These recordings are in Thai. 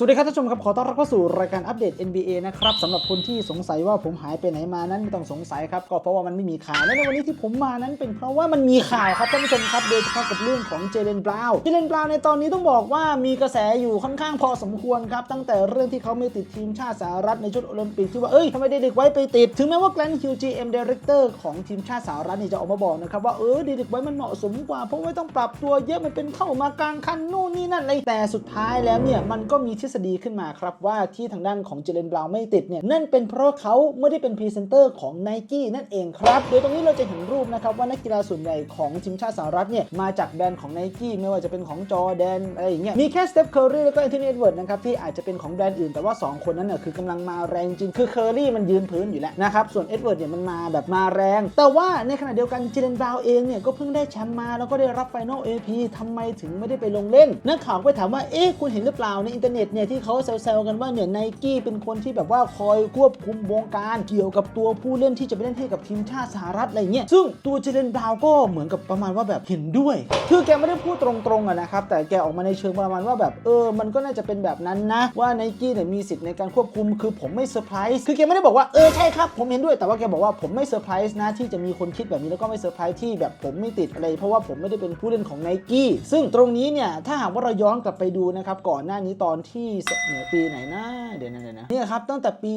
สวัสดีครับท่านผู้ชมครับ ขอต้อนรับเข้าสู่รายการอัปเดต NBA นะครับสำหรับคนที่สงสัยว่าผมหายไปไหนมานั้นไม่ต้องสงสัยครับ ก็เพราะว่ามันไม่มีข่าวและในวันนี้ที่ผมมานั้นเป็นเพราะว่ามันมีข่าวครับท่านผู้ชมครับโดยเฉพาะกับเรื่องของเจเลนบราวน์เจเลนบราวน์ในตอนนี้ต้องบอกว่ามีกระแสอยู่ค่อนข้างพอสมควรครับ ตั้งแต่เรื่องที่เขาไม่ติดทีมชาติสหรัฐในชุดโอลิมปิกที่ว่าเอ้ยทำไมเด็กไว้ไปติด ถึงแม้ว่าแกลนฮิวจีเอ็มดีเรคเตอร์ของทีมชาติสหรัฐนี่จะออกมาบอกนะครับว่าเออเด็กไว้มันเหมาะสมกว่าเพราะไม่ต้องปรับตัวเยอะมันเป็นเข้ามากลางคันนู่นนี่นั่นอะไรแต่สุดท้ายแล้วเนี่ยมันก็มีทฤษฎีขึ้นมาครับว่าที่ทางด้านของเจเลนบราวไม่ติดเนี่ยนั่นเป็นเพราะเขาไม่ได้เป็นพรีเซนเตอร์ของ n i กี้นั่นเองครับโดยตรงนี้เราจะเห็นรูปนะครับว่านักกีฬาส่วนใหญ่ของทีมชาติสหรัฐเนี่ยมาจากแบรนด์ของ n i กี้ไม่ว่าจะเป็นของจอแดนอะไรอย่างเงี้ยมีแค่สเตปเคอร์รี่แล้วก็แอนโทนีเอ็ดเวิร์ดนะครับที่อาจจะเป็นของแบรนด์อื่นแต่ว่า 2 คนนั้นน่ะคือกำลังมาแรงจริงคือเคอร์รี่มันยืนพื้นอยู่แล้วนะครับส่วนเอ็ดเวิร์ดเนี่ยมันมาแบบมาแรง แต่ว่าในขณะเดียวกันเจเลนบราวเองเนี่ยก็เพิ่งได้แชมป์มาแล้วก็ได้รับไฟนอลเอพีทำไมถึงไม่ได้ไปลงเล่นนักข่าวก็ถามว่าเอ๊ะคุณเห็นหรือเปล่าในอินเทอร์เน็ตเนี่ยที่เขาแซวๆกันว่าเนี่ยไนกี้เป็นคนที่แบบว่าคอยควบคุมวงการเกี่ยวกับตัวผู้เล่นที่จะไปเล่นให้กับทีมชาติสหรัฐอะไรเงี้ยซึ่งตัวเจเลนบราวก็เหมือนกับประมาณว่าแบบเห็นด้วย คือแกไม่ได้พูดตรงๆอะนะครับแต่แกออกมาในเชิงประมาณว่าแบบเออมันก็น่าจะเป็นแบบนั้นนะ ว่าไนกี้เนี่ยมีสิทธิ์ในการควบคุมคือผมไม่เซอร์ไพรส์คือแกไม่ได้บอกว่าเออใช่ครับผมเห็นด้วยแต่ว่าแกบอกว่าผมไม่เซอร์ไพรส์นะที่จะมีคนคิดแบบนี้แล้วก็ไม่เซอร์ไพรส์ที่แบบผมไม่ติดอะไร เพราะว่าผมไม่ได้เป็นผู้เล่นของไนกี้ซึ่งตรงนี้เนี่ยถ้าหากว่าเราย้อนกลับไปดูนะครับก่อนหน้านี้ตอนที่เนี่ยปีไหนนะเดี๋ยวนะเดี๋ยวนะเนี่ยครับตั้งแต่ปี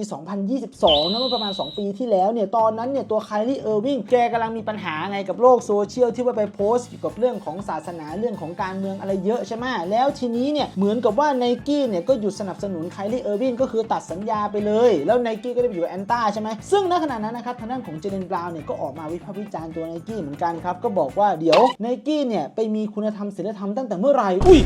2022นะเมื่อประมาณ 2 ปีที่แล้วเนี่ยตอนนั้นเนี่ยตัวไคลลี่เออร์วิงแกกำลังมีปัญหาไงกับโลกโซเชียลที่ว่าไปโพสต์เกี่ยวกับเรื่องของศาสนาเรื่องของการเมืองอะไรเยอะใช่ไหมแล้วทีนี้เนี่ยเหมือนกับว่าไนกี้เนี่ยก็หยุดสนับสนุนไคลลี่เออร์วิงก็คือตัดสัญญาไปเลย แล้วไนกี้ก็ได้ไปอยู่แอนต้าใช่ไหมซึ่งณขณะนั้นนะครับทางด้านของเจเดนบราวน์เนี่ยก็ออกมาวิพากษ์วิจารณ์ตัวไนกี้เหมือนกันครับก็บอกว่าเดี๋ยวไนกี้เนี่ยไปมีคุณธรรมศีลธรรมตั้งแต่เมื่อไหร่อุ้ย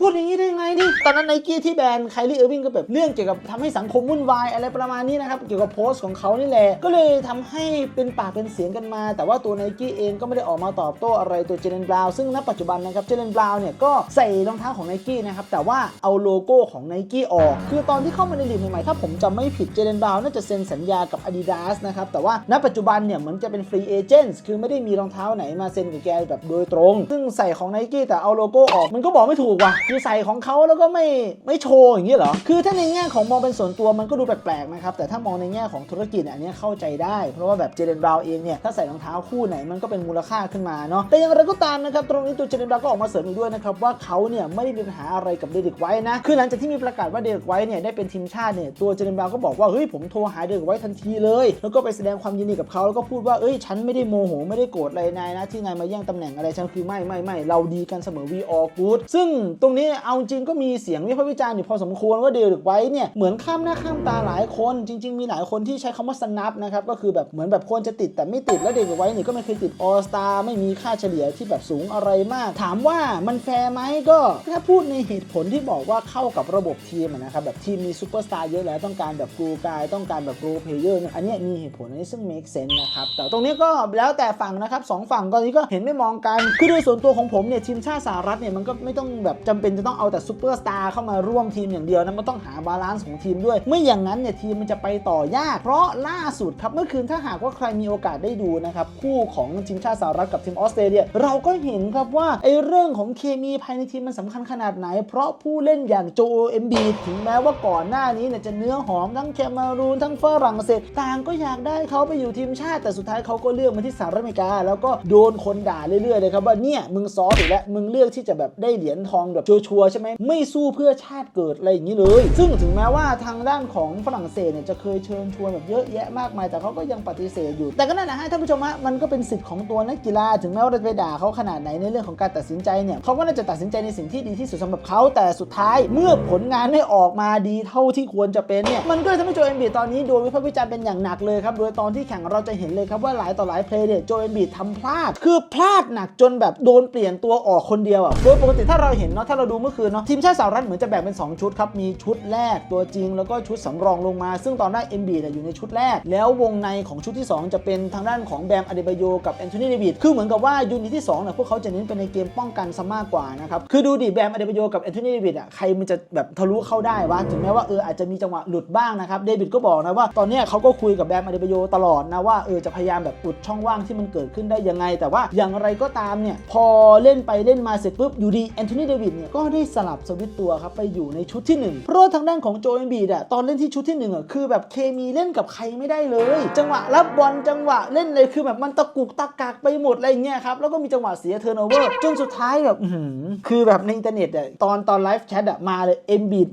พูดอย่างนี้ได้ไงนี่ ตอนนั้นไนกี้ที่แบรนด์ไคลี่เออร์วิงก็แบบเรื่องเกี่ยวกับทำให้สังคมวุ่นวายอะไรประมาณนี้นะครับ เกี่ยวกับโพสต์ของเขานี่แหละ ก็เลยทำให้เป็นปากเป็นเสียงกันมา แต่ว่าตัวไนกี้เองก็ไม่ได้ออกมาตอบโต้อะไรตัวเจเลนบราวน์ซึ่งณปัจจุบันนะครับเจเลนบราวน์เนี่ยก็ใส่รองเท้าของไนกี้นะครับแต่ว่าเอาโลโก้ของไนกี้ออก คือตอนที่เข้ามาในลีกใหม่ๆถ้าผมจำไม่ผิดเจเลนบราวน์น่าจะเซ็นสัญญากับ Adidas นะครับแต่ว่าณปัจจุบันเนี่ยเหมือนจะเป็นฟรีเอเจนต์คือไม่ได้มีรองเท้าไหนมาเซ็นกับแกแบบโดยตรง ซึ่งใส่ของไนกี้แต่เอาโลโก้ออกมันก็บอกไม่ถูกว่ะคือใส่ของเขาแล้วก็ไม่ไม่โชว์อย่างนี้เหรอ คือถ้าในแง่ของมองเป็นส่วนตัวมันก็ดูแปลกๆนะครับ แต่ถ้ามองในแง่ของธุรกิจอันนี้เข้าใจได้ เพราะว่าแบบเจเดนบราวเองเนี่ย ถ้าใส่รองเท้าคู่ไหนมันก็เป็นมูลค่าขึ้นมาเนาะ แต่อย่างไรก็ตามนะครับ ตรงนี้ตัวเจเดนบราวก็ออกมาเสริมอีกด้วยนะครับว่าเขาเนี่ยไม่ได้มีปัญหาอะไรกับเดริกไว้นะ คือหลังจากที่มีประกาศว่าเดริกไว้เนี่ยได้เป็นทีมชาติเนี่ย ตัวเจเดนบราวก็บอกว่าเฮ้ยผมโทรหาเดริกไว้ทันทีเลย แล้วก็ไปแสดงความยินดีกับเขาแล้วก็พูดว่าเอ้ยฉันไม่ได้โมโหไม่ได้โกรธอะไรนายนะที่นายมาแย่งตำแหน่งอะไรฉันคือไม่ไม่ไม่เราดีกันเสมอ we all good ซึ่งตรงนี้เอาจริงก็มีเสียงวิพากษ์วิจารณ์อยู่พอสมควรว่าเดริกไว้เนี่ยเหมือนข้ามหน้าข้ามตาหลายคน จริง ๆ มีหลายคนที่ใช้คำว่าสนับนะครับก็คือแบบเหมือนแบบควรจะติดแต่ไม่ติดแล้วเดริกไว้เนี่ยก็ไม่เคยติดออสตาไม่มีค่าเฉลี่ยที่แบบสูงอะไรมาก ถามว่ามันแฟร์ไหมก็ถ้าพูดในเหตุผลที่บอกว่าเข้ากับระบบทีมนะครับแบบทีมมีซูเปอร์สตาร์เยอะแล้วต้องการแบบกรูกายต้องการแบบโรเพเยอร์อันนี้มีเหตุผลอันนี้ซึ่ง make sense นะครับแต่ตรงนี้ก็แล้วแต่ฝั่งนะครับสองฝั่งตอนนี้ก็เห็นไม่มองกันคือโดยส่วนตัวของผมเนี่ยทีมชาติสหรัฐเนี่ยมันก็ไม่ต้องแบบจำเป็นจะต้องเอาแต่ซูเปอร์สตาร์เข้ามาร่วมทีมอย่างเดียวนะมันต้องหาบาลานซ์ของทีมด้วย ไม่อย่างนั้นเนี่ยทีมมันจะไปต่อยาก เพราะล่าสุดครับเมื่อคืนถ้าหากว่าใครมีโอกาสได้ดูนะครับคู่ของทีมชาติสหรัฐกับทีมออสเตรเลีย เราก็เห็นครับว่าไอ้เรื่องของเคมีภายในทีมมันสำคัญขนาดไหน เพราะผู้เล่นอย่างโจเอ็มบีถึงแม้ว่าก่อนหน้านี้เนี่ยจะเนื้อหอมทั้งแคมารูนทั้งฝรั่งเศสต่างก็อยากได้เขาไปอยู่ทีมชาติ แต่สุดท้ายเขาก็เลือกมาที่สหรัฐอเมริกา แล้วก็โดนคนด่าเรื่อยๆเลยครับว่าเนี่ยมึงซอฟอีกแล้วมึงเลือกที่จะแบบได้เหรียญทองแบบชัวร์ๆใช่ไหมไม่สู้เพื่อชาติเกิดอะไรอย่างนี้เลย ซึ่งถึงแม้ว่าทางด้านของฝรั่งเศสเนี่ยจะเคยเชิญชวนแบบเยอะแยะมากมาย แต่เขาก็ยังปฏิเสธอยู่ แต่ก็นั่นแหละฮะท่านผู้ชมฮะมันก็เป็นสิทธิ์ของตัวนักกีฬา ถึงแม้ว่าเราจะไปด่าเขาขนาดไหนในเรื่องของการตัดสินใจเนี่ยเขาก็น่าจะตัดสินใจในสิ่งที่ดีที่สุดสำหรับเขาแต่สุดท้ายเมื่อผลงานไม่ออกมาดีเท่าที่ควรจะเป็นเนี่ยมันก็ทำให้โจเอ็นบีตอนนี้โดนวิพากษ์วิจารณ์เป็นอย่างหนักเลยครับโดยตอนที่แข่งเราจะเห็นเลยครับว่าหลายต่อหลายเพลย์เนี่ยโจเอ็นบีทำพลาด คือพลาดหนักจนแบบโดนเปลี่ยนตัวออกคนเดียวอะโดยปกติถ้าเราเห็นเนาะถ้าเราดูเมื่อคืนเนาะทีมชาติสหรัฐเหมือนจะแบ่งเป็น 2 ชุดครับมีชุดแรกตัวจริง แล้วก็ชุดสำรองลงมา ซึ่งตอนแรกเอ็นบีอยู่ในชุดแรก แล้ววงในของชุดที่ 2 จะเป็นทางด้านของแบมอเดบโยกับแอนโทนีเดวิดคือเหมือนกับว่ายูนิตที่2เนี่ยพวกเขาจะเน้นไปในเกมป้องกันซะมากกว่านะครับคือดูดิแบมอเดบโยกับแอนโทนีเดวิดอะใครมันจะแบบทะลุเข้าได้วะถึงแม้ว่าเอออาจจะมีจังหวะหลุดบ้างนะครับเดวิดก็บอกนะว่าตอนนี้เขาก็คุยกับแบมอเดบโยตลอดนะว่าเออจะพยายามแบบอุดช่องว่างที่มันเกิดขึ้นได้ยังไง แต่ว่าอย่างไรก็ตามเนี่ยพอเล่นไปเล่นมาเสร็จปุ๊บอยู่ดีแอนโทนีเดวิดเนี่ยก็ได้สลับสวิตตัวครับไปอยู่ในชุดที่ 1 เพราะว่าทางด้านของโจเอมบีดอะตอนเล่นที่ชุดที่1อะคือแบบเคมีเล่นกับใครไม่ได้เลย จังหวะรับบอลจังหวะเล่นเลยคือแบบมันตะกุกตะกักไปหมดอะไรเงี้ยครับแล้วก็มีจังหวะเสียเทอร์โนเวอร์จนสุดท้ายแบบอือคือแบบในอินเทอร์เน็ตอะตอนตอนไลฟ์แชทอะมาเลยเอ็มบีด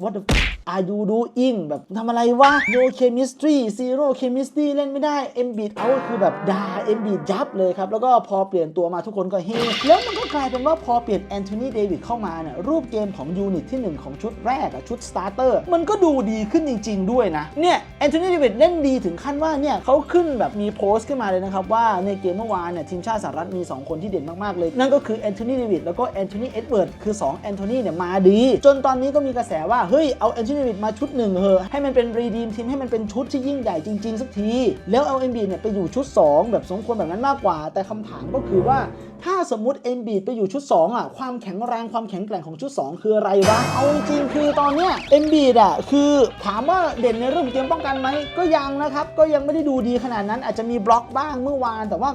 what the f- are you doing แบบทำอะไรวะ no chemistry zero chemistry เล่นไม่ได้ m b e a t out คือแบบด่า m b e a t ยับเลยครับ แล้วก็พอเปลี่ยนตัวมาทุกคนก็เฮแล้วมันก็กลายเป็นว่าพอเปลี่ยนแอนโทนีเดวิดเข้ามาเนี่ยรูปเกมของยูนิตที่ 1 ของชุดแรกอะชุดสตาร์เตอร์มันก็ดูดีขึ้นจริง ๆ ด้วยนะ เนี่ยแอนโทนีเดวิดเล่นดีถึงขั้นว่าเนี่ยเขาขึ้นแบบมีโพสต์ขึ้นมาเลยนะครับว่าในเกมเมื่อวานเนี่ยทีมชาติสหรัฐมี 2 คนที่เด่นมาก ๆ เลย นั่นก็คือแอนโทนีเดวิดแล้วก็แอนโทนีเอ็ดเวิร์ดคือ2แอนโทนีเนี่ยมาดี จนตอนนี้ก็มีกระแสว่าเฮ้ยเอาแอนโทนีเดวิดมาชุดหนึ่งเหอะให้มันเป็นรีดีมทีมให้มันเป็นชุดที่ยิ่งใหญ่จริง ๆ สักที แล้วเอาเอ็มบีเนี่ยไปอยู่ชุด 2 แบบสมควรแบบนั้นมากกว่า แต่คำถามก็คือว่าถ้าสมมติเอ็มบีไปอยู่ชุด 2 อะ ความแข็งแรงความแข็งแกร่งของชุด 2 คืออะไรวะ เอาจริงคือตอนเนี้ยเอ็มบีอะคือถามว่าเด่นในเรื่องของเกมป้องกันไหมก็ยังนะครับก็ยังไม่ได้ดูดีขนาดนั้นอาจจะมีบล็อกบ้างเมื่อวานแต่ว่า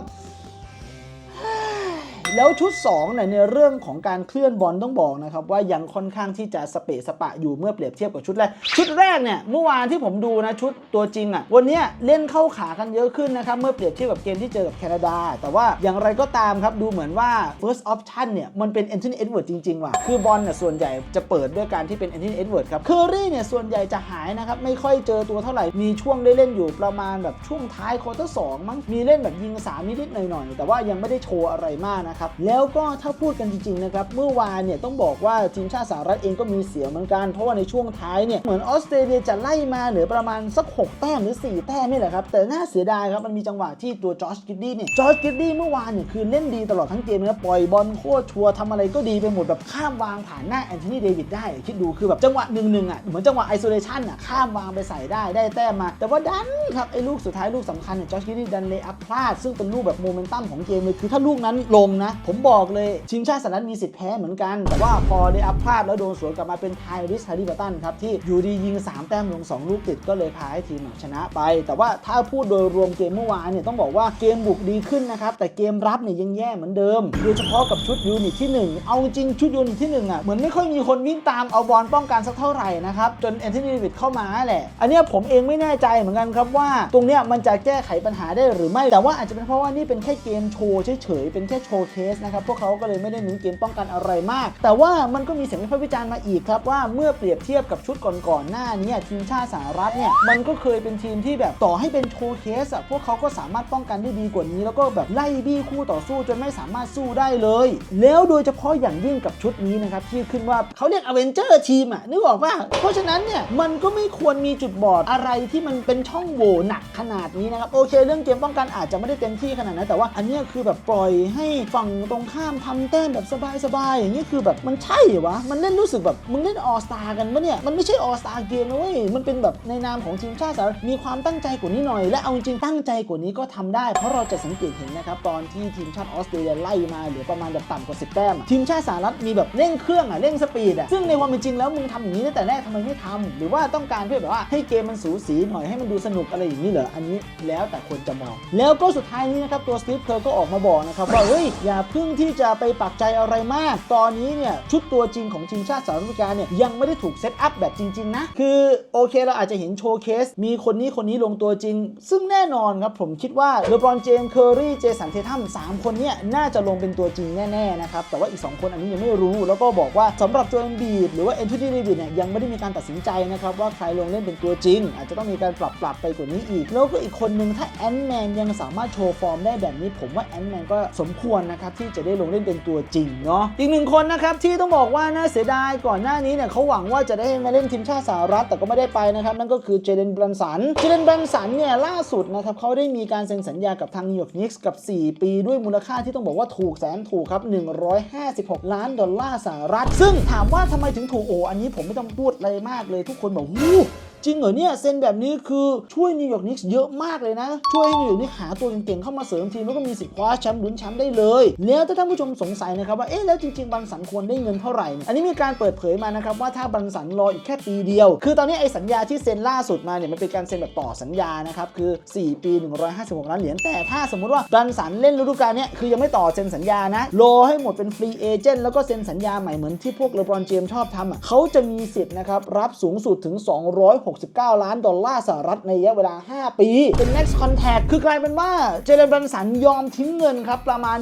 แล้วชุด2เนี่ยในเรื่องของการเคลื่อนบอลต้องบอกนะครับว่ายังค่อนข้างที่จะสเปะสปะอยู่เมื่อเปรียบเทียบกับชุดแรก ชุดแรกเนี่ยเมื่อวานที่ผมดูนะชุดตัวจริงอะ่ะวันเนี้ยเล่นเข้าขากันเยอะขึ้นนะครับเมื่อเปรียบเทียบกับเกมที่เจอกับแคนาดา แต่ว่าอย่างไรก็ตามครับดูเหมือนว่า first option เนี่ยมันเป็นแอนโทนีเอ็ดเวิร์ดจริงๆว่ะคือบอลเนี่ยส่วนใหญ่จะเปิดด้วยการที่เป็นแอนโทนีเอ็ดเวิร์ดครับเคอรี่เนี่ยส่วนใหญ่จะหายนะครับไม่ค่อยเจอตัวเท่าไหร่มีช่วงได้เล่นอยู่ประมาณแบบช่วงท้ายควอเตอร์สองมั้งมีเล่นแบบยิงสามนิดๆหน่อยๆแต่ว่ายังไม่ได้โชว์อะไรมากนะครับ แล้วก็ถ้าพูดกันจริงๆนะครับ เมื่อวานเนี่ยต้องบอกว่าทีมชาติสหรัฐเองก็มีเสียเหมือนกัน เพราะว่าในช่วงท้ายเนี่ยเหมือนออสเตรเลียจะไล่มาเหลือประมาณสัก 6 แต้มหรือ 4 แต้มนี่แหละครับ แต่น่าเสียดายครับ มันมีจังหวะที่ตัวจอร์จกิดดี้เนี่ยจอร์จกิดดี้เมื่อวานเนี่ยคือเล่นดีตลอดทั้งเกมนะปล่อยบอลโคตรชัวร์ทำอะไรก็ดีไปหมดแบบข้ามวางผ่านหน้าแอนโทนีเดวิดได้คิดดูคือแบบจังหวะหนึ่งหนึ่งอะเหมือนจังหวะไอโซเลชันอะข้ามวางไปใส่ได้ได้แต้มมา แต่ว่าดันครับไอ้ลูกสุดท้ายลูกสำคัญเนี่ยจอร์จกิดดี้ดันเลยอัพพลาดซึ่งเป็นลูกแบบโมเมนตัมของเกมเลยคือถ้าลูกนั้นลงนะผมบอกเลยทีมชาติสหรัฐมีสิทธิ์แพ้เหมือนกัน แต่ว่าพอได้อัพพลาดแล้วโดนสวนกลับมาเป็นไทริสฮาริบัตันครับ ที่อยู่ดียิง 3 แต้มลง 2 ลูกติดก็เลยพาให้ทีมชนะไป แต่ว่าถ้าพูดโดยรวมเกมเมื่อวานเนี่ยต้องบอกว่าเกมบุกดีขึ้นนะครับ แต่เกมรับเนี่ยยังแย่เหมือนเดิม โดยเฉพาะกับชุดยูนิตที่ 1 เอาจริงชุดยูนิตที่1อะเหมือนไม่ค่อยมีคนวิ่งตามเอาบอลป้องกันสักเท่าไหร่นะครับจนแอนโทนีเดวิดเข้ามาแหละ อันเนี้ยผมเองไม่แน่ใจเหมือนกันครับว่า ตรงเนี้ยมันจะแก้ไขปัญหาได้หรือไม่แต่ว่าอาจจะเป็นเพราะว่านี่เป็นแค่เกมโชว์เฉยๆเป็นแค่โชว์เคสนะครับพวกเขาก็เลยไม่ได้เน้นเกมป้องกันอะไรมาก แต่ว่ามันก็มีเสียงวิพากษ์วิจารณ์มาอีกครับว่าเมื่อเปรียบเทียบกับชุดก่อนๆหน้านี้ทีมชาติสหรัฐเนี่ยมันก็เคยเป็นทีมที่แบบต่อให้เป็นโชว์เคสอะพวกเขาก็สามารถป้องกันได้ดีกว่านี้ แล้วก็แบบไล่บี้คู่ต่อสู้จนไม่สามารถสู้ได้เลย แล้วโดยเฉพาะอย่างยิ่งกับชุดนี้นะครับที่ขึ้นว่าเขาเรียกอเวนเจอร์ทีมอะนึกออกป่ะเพราะฉะนั้นเนี่ยมันก็ไม่ควรมีจุดบอดอะไรที่มันเป็นช่องโหว่หนักขนาดนี้นะครับโอเค เรื่องเกมป้องกันอาจจะไม่ได้เต็มที่ขนาดนั้นแต่ว่าอันนี้คือแบบปล่อยให้ฝั่งตรงข้ามทำแต้มแบบสบายๆอย่างนี้คือแบบมันใช่เหรอวะ มันเล่นรู้สึกแบบมึงเล่นออสตากันปะเนี่ย มันไม่ใช่ออสตาเกมนะเว้ย มันเป็นแบบในนามของทีมชาติสหรัฐมีความตั้งใจกว่านี้หน่อย และเอาจริงๆตั้งใจกว่านี้ก็ทำได้ เพราะเราจะสังเกตเห็นนะครับตอนที่ทีมชาติออสเตรเลียไล่มาเหลือประมาณแบบต่ำกว่า 10 แต้มทีมชาติสหรัฐมีแบบเร่งเครื่องอะเร่งสปีดอะซึ่งในความเป็นจริงแล้วมึงทำอย่างนี้ตั้งแต่แรกทำไมไม่ทำหรือว่าต้องการเพื่อแบบว่าให้เกมมันสูสีหน่อยให้มันดูสนุกอะไรอย่างนี้เหรออันนี้แล้วแต่คนจะมอง แล้วก็สุดท้ายนี้นะครับตัวสตีฟเคอร์ก็ออกมาบอกนะครับว่าเฮ้ยอย่าเพิ่งที่จะไปปักใจอะไรมาก ตอนนี้เนี่ยชุดตัวจริงของทีมชาติสหรัฐอเมริกาเนี่ยยังไม่ได้ถูกเซตอัพแบบจริง ๆ นะ คือโอเคเราอาจจะเห็นโชว์เคส มีคนนี้คนนี้ลงตัวจริง ซึ่งแน่นอนครับผมคิดว่าเลบรอนเจมส์เคอร์รีเจสันเททัม3คนเนี่ยน่าจะลงเป็นตัวจริงแน่ๆนะครับแต่ว่าอีก 2 คนอันนี้ยังไม่รู้ แล้วก็บอกว่าสำหรับโจเอมบีดหรือว่าเอนทูดี้เดวิดเนี่ยยังไม่ได้มีการตัดสินใจนะครับว่าใครลงเล่นเป็นตัวจริง อาจจะต้องมีการปรับปรับไปกว่านี้อีก แล้วก็อีกคนนึงถ้าแอนแมนยังสามารถโชว์ฟอร์มได้แบบนี้ผมว่าแอนแมนก็สมควรนะครับที่จะได้ลงเล่นเป็นตัวจริงเนาะอีกหนึ่งคนนะครับที่ต้องบอกว่าน่าเสียดายก่อนหน้านี้เนี่ยเขาหวังว่าจะได้มาเล่นทีมชาติสหรัฐแต่ก็ไม่ได้ไปนะครับนั่นก็คือเจเดนบรันสันเจเดนบรันสันเนี่ยล่าสุดนะครับเขาได้มีการเซ็นสัญญากับทางนิวยอร์กนิกส์กับ 4 ปีด้วยมูลค่าที่ต้องบอกว่าถูกแสนถูกครับ 156 ล้านดอลลาร์สหรัฐ ซึ่งถามว่าทำไมถึงถูกโออันนี้ผมไม่ต้องพูดอะไรมากเลยทุกคนบอกวู้ จริงเหรอเนี่ยเซ็นแบบนี้คือช่วยนิวยอร์กนิกส์เยอะมากเลยนะ ช่วยให้นิวยอร์กนิกส์หาตัวเก่งๆเข้ามาเสริมทีมแล้วก็มีสิทธิ์คว้าแชมป์ลุ้นแชมป์ได้เลย แล้วถ้าท่านผู้ชมสงสัยนะครับว่าเอ๊ะแล้วจริงๆบันสันควรได้เงินเท่าไหร่นี่อันนี้มีการเปิดเผยมานะครับว่าถ้าบันสันรออีกแค่ปีเดียว คือตอนนี้ไอ้สัญญาที่เซ็นล่าสุดมาเนี่ยมันเป็นการเซ็นแบบต่อสัญญานะครับคือ 4 ปี 156 ล้านเหรียญแต่ถ้าสมมติว่าบันสันเล่นฤดูกาลเนี้ยคือยังไม่ต่อเซ็นสัญญานะรอให้หมดเป็นฟรีเอเจนต์แล้วก็เซ็นสัญญาใหม่เหมือนที่พวกเลบรอนเจมชอบทำอะเขาจะมีสิทธิ์นะครับรับสูงสุดถึง69 ล้านดอลลาร์สหรัฐในระยะเวลา 5 ปี เป็น next contact คือกลายเป็นว่าเจเรนบรันสันยอมทิ้งเงินครับ ประมาณ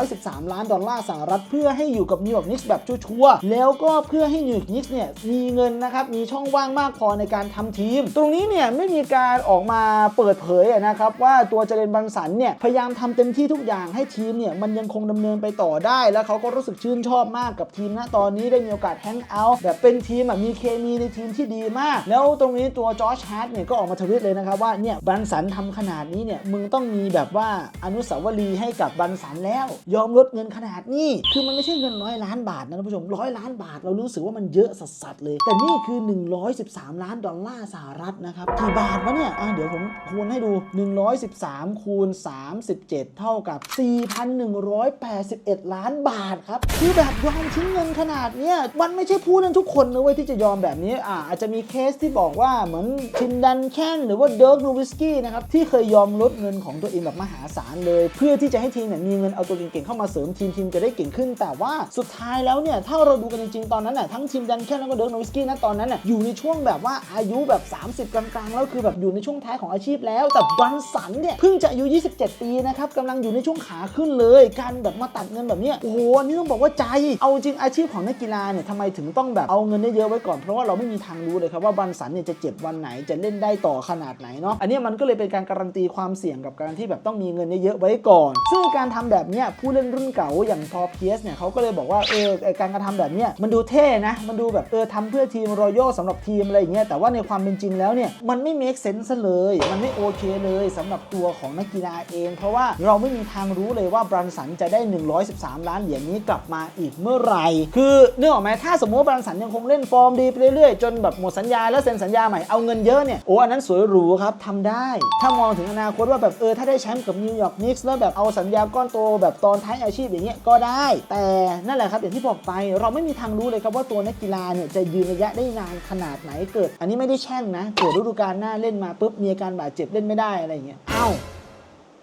113 ล้านดอลลาร์สหรัฐ เพื่อให้อยู่กับนิวยอร์กนิกส์แบบชัวร์ๆแล้วก็เพื่อให้นิวยอร์กนิกส์เนี่ยมีเงินนะครับ มีช่องว่างมากพอในการทำทีม ตรงนี้เนี่ยไม่มีการออกมาเปิดเผยนะครับว่าตัวเจเรนบรันสันเนี่ยพยายามทำเต็มที่ทุกอย่างให้ทีมเนี่ยมันยังคงดำเนินไปต่อได้ แล้วเขาก็รู้สึกชื่นชอบมากกับทีมนะตอนนี้ได้มีโอกาสแฮงเอาท์แบบเป็นทีมมีเคมีในทีมที่ดีมาก แล้วตรงนี้ตัวจอร์จฮาร์ดเนี่ยก็ออกมาทวิตเลยนะครับว่าเนี่ยบันสันทำขนาดนี้เนี่ยมึงต้องมีแบบว่าอนุสาวรีย์ให้กับบันสันแล้ว ยอมลดเงินขนาดนี้ คือมันไม่ใช่เงินร้อยล้านบาทนะท่านผู้ชมร้อยล้านบาทเรารู้สึกว่ามันเยอะสัสๆเลย แต่นี่คือ 113 ล้านดอลลาร์สหรัฐนะครับกี่บาทวะเนี่ยอะเดี๋ยวผมคูณให้ดู 113 คูณ 37 เท่ากับ 4,181 ล้านบาทครับคือแบบยอมทิ้งเงินขนาดเนี้ยมันไม่ใช่ผู้เล่นทุกคนนะเว้ยที่จะยอมแบบนี้อะอาจจะมีเคสที่บอกว่าว่าเหมือนทินดันแคนหรือว่าเดิร์กโนวิสกี้นะครับที่เคยยอมลดเงินของตัวเองแบบมหาศาลเลย เพื่อที่จะให้ทีมเนี่ยมีเงินเอาตัวเก่งๆเข้ามาเสริมทีมทีมจะได้เก่งขึ้น แต่ว่าสุดท้ายแล้วเนี่ยถ้าเราดูกันจริงๆตอนนั้นน่ะทั้งทีมดันแคนแล้วก็เดิร์กโนวิสกี้นะตอนนั้นน่ะอยู่ในช่วงแบบว่าอายุแบบ 30 กลางๆแล้วคือแบบอยู่ในช่วงท้ายของอาชีพแล้ว แต่บันสันเนี่ยเพิ่งจะอายุ 27 ปีนะครับกำลังอยู่ในช่วงขาขึ้นเลยการแบบมาตัดเงินแบบเนี้ยโอ้โหนนี้ต้องบอกว่าใจเอาจริงอาชีพของนักกีฬาเนี่ยทำไมถึงต้องแบบเอาเงินได้เยอะไว้ก่อนเพราะว่าเราไม่มีทางรู้เลยครับว่าบันสันเนี่ยจะเจ็บวันไหนจะเล่นได้ต่อขนาดไหนเนาะอันนี้มันก็เลยเป็นการการันตีความเสี่ยงกับการที่แบบต้องมีเงินเยอะๆไว้ก่อน ซึ่งการทำแบบเนี้ยผู้เล่นรุ่นเก่าอย่างพอเพียสเนี่ยเขาก็เลยบอกว่าเออการกระทำแบบเนี้ยมันดูเท่นะมันดูแบบเออทำเพื่อทีมรอยัลสำหรับทีมอะไรอย่างเงี้ยแต่ว่าในความเป็นจริงแล้วเนี่ยมันไม่ make sense เลย มันไม่โอเคเลยสำหรับตัวของนักกีฬาเอง เพราะว่าเราไม่มีทางรู้เลยว่าบรันสันจะได้ 113 ล้านเหรียญนี้กลับมาอีกเมื่อไหร่คือเนึกออกไหมถ้าสมมติบรันสันยังคงเล่นฟอร์มดีไปเรื่อยๆจนแบบหมดสัญญาแล้วเซ็นสัญญาใหม่เอาเงินเยอะเนี่ยโอ้อันนั้นสวยหรูครับทำได้ ถ้ามองถึงอนาคตว่าแบบเออถ้าได้แชมป์กับนิวยอร์กนิกส์แล้วแบบเอาสัญญาก้อนโตแบบตอนท้ายอาชีพอย่างเงี้ยก็ได้ แต่นั่นแหละครับอย่างที่บอกไปเราไม่มีทางรู้เลยครับว่าตัวนักกีฬาเนี่ยจะยืนระยะได้นานขนาดไหนเกิด อันนี้ไม่ได้แช่งนะเกิดฤดูกาลหน้าเล่นมาปุ๊บมีอาการบาดเจ็บเล่นไม่ได้อะไรอย่างเงี้ยเอ้า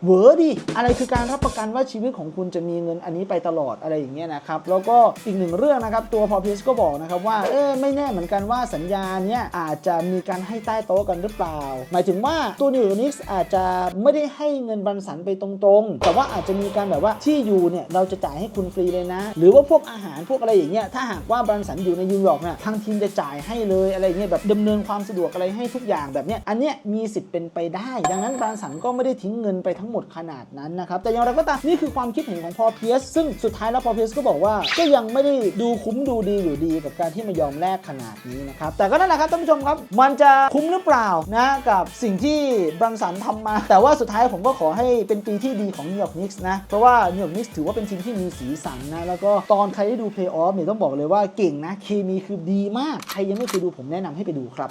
เหวอดิอะไรคือการรับประกันว่าชีวิตของคุณจะมีเงินอันนี้ไปตลอดอะไรอย่างเงี้ยนะครับแล้วก็อีกหนึ่งเรื่องนะครับตัวพอพีสก็บอกนะครับว่าเอ๊ะไม่แน่เหมือนกันว่าสัญญาเนี้ยอาจจะมีการให้ใต้โต๊ะกันหรือเปล่า หมายถึงว่าตัวนิวนิกส์อาจจะไม่ได้ให้เงินบรรสันไปตรงๆ แต่ว่าอาจจะมีการแบบว่าที่อยู่เนี่ยเราจะจ่ายให้คุณฟรีเลยนะ หรือว่าพวกอาหารพวกอะไรอย่างเงี้ยถ้าหากว่าบรรสันอยู่ในนิวยอร์กเนี่ยทางทีมจะจ่ายให้เลยอะไรเงี้ยแบบดำเนินความสะดวกอะไรให้ทุกอย่างแบบเนี้ยอันเนี้ยมีสิทธิ์เป็นไปได้ ดังนั้นบรานสันก็ไม่ได้ทิ้งเงินไปทั้งหมดขนาดนั้นนะครับแต่อย่างไรก็ตามนี่คือความคิดเห็นของพอเพียสซึ่งสุดท้ายแล้วพอเพียสก็บอกว่า ก็ยังไม่ได้ดูคุ้มดูดีอยู่ดีกับการที่มายอมแลกขนาดนี้นะครับแต่ก็นั่นแหละครับท่านผู้ชมครับ มันจะคุ้มหรือเปล่านะกับสิ่งที่บรันสันทำมา แต่ว่าสุดท้ายผมก็ขอให้เป็นปีที่ดีของนิวยอร์กนิกส์นะเพราะว่านิวยอร์กนิกส์ถือว่าเป็นทีมที่มีสีสันนะแล้วก็ตอนใครได้ดูเพลย์ออฟเนี่ยต้องบอกเลยว่าเก่งนะเคมีคือดีมากใครยังไม่เคยดูผมแนะนำให้ไปดูครับ